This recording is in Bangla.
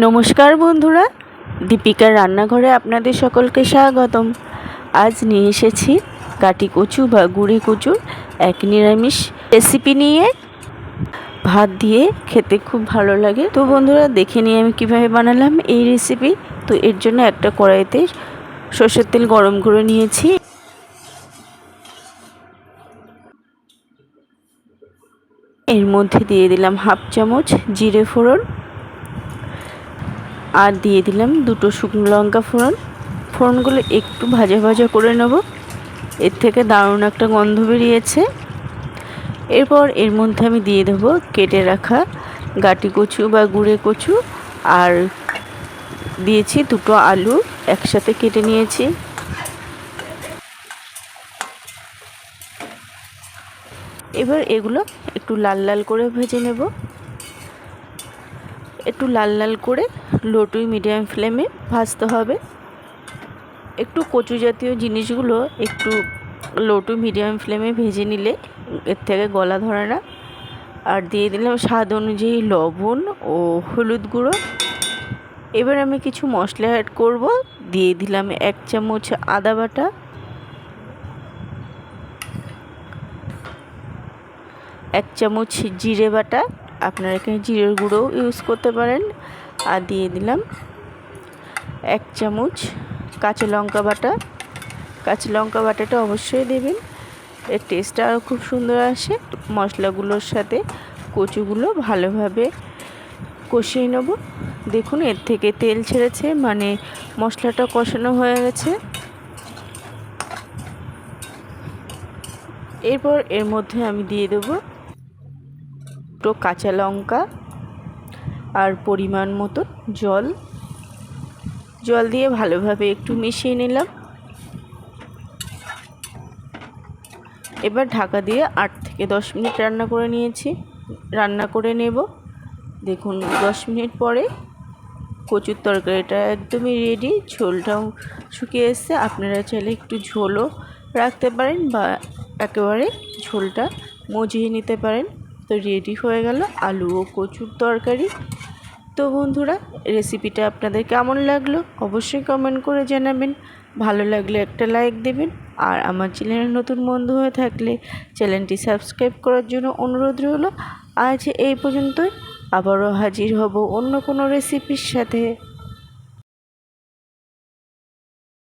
নমস্কার বন্ধুরা, দীপিকার রান্নাঘরে আপনাদের সকলকে স্বাগতম। আজ নিয়ে এসেছি কাটি কচু বা গুড়ি কচুর এক নিরামিষ রেসিপি নিয়ে। ভাত দিয়ে খেতে খুব ভালো লাগে। তো বন্ধুরা, দেখে নিয়ে আমি কীভাবে বানালাম এই রেসিপি তো এর জন্য একটা কড়াইতে সর্ষের তেল গরম করে নিয়েছি। এর মধ্যে দিয়ে দিলাম হাফ চামচ জিরে ফোড়ন। আর দিয়ে দিলাম দুটো শুকনো লঙ্কা ফোড়ন। ফোড়নগুলো একটু ভাজা ভাজা করে নেব। এর থেকে দারুণ একটা গন্ধ বেরিয়েছে। এরপর এর মধ্যে আমি দিয়ে দেবো কেটে রাখা গাটি কচু বা গুঁড়ে কচু। আর দিয়েছি দুটো আলু, একসাথে কেটে নিয়েছি। এবার এগুলো একটু লাল লাল করে ভেজে নেব। একটু লাল লাল করে লো টু মিডিয়াম ফ্লেমে ভাজতে হবে। একটু কচু জাতীয় জিনিসগুলো একটু লো টু মিডিয়াম ফ্লেমে ভেজে নিলে এর থেকে গলা ধরে না। আর দিয়ে দিলাম স্বাদ অনুযায়ী লবণ ও হলুদ গুঁড়ো। এবার আমি কিছু মশলা অ্যাড করব। দিয়ে দিলাম এক চামচ আদা বাটা। এক চামচ জিরে বাটা। আপনারা এখানে জিরের গুঁড়ো ইউজ করতে পারেন। আর দিয়ে দিলাম এক চামচ কাঁচা লঙ্কা বাটা। কাঁচা লঙ্কা বাটাটা অবশ্যই দেবেন। এর টেস্টটা আরও খুব সুন্দর আসে। মশলাগুলোর সাথে কচুগুলো ভালোভাবে কষিয়ে নেব। দেখুন, এর থেকে তেল ছেড়েছে মানে মশলাটা কষানো হয়ে গেছে। এরপর এর মধ্যে আমি দিয়ে দেবো দুটো কাঁচা লঙ্কা আর পরিমাণ মতো জল। জল দিয়ে ভালোভাবে একটু মিশিয়ে নিলাম। এবার ঢাকা দিয়ে আট থেকে দশ মিনিট রান্না করে নিয়েছি। রান্না করে নেব। দেখুন, দশ মিনিট পরে কচুর তরকারিটা একদমই রেডি ঝোলটাও শুকিয়ে এসছে। আপনারা চাইলে একটু ঝোলও রাখতে পারেন বা একেবারে ঝোলটা মজিয়ে নিতে পারেন। তো রেডি হয়ে গেল, আলু ও কচুর তরকারি। তো বন্ধুরা রেসিপিটা আপনাদের কেমন লাগল অবশ্যই কমেন্ট করে জানাবেন। ভালো লাগলে একটা লাইক দেবেন। আর আমার চ্যানেলে নতুন বন্ধু হয়ে থাকলে চ্যানেলটি সাবস্ক্রাইব করার জন্য অনুরোধ রইল। আজ এই পর্যন্তই। আবারও হাজির হব অন্য কোনো রেসিপির সাথে।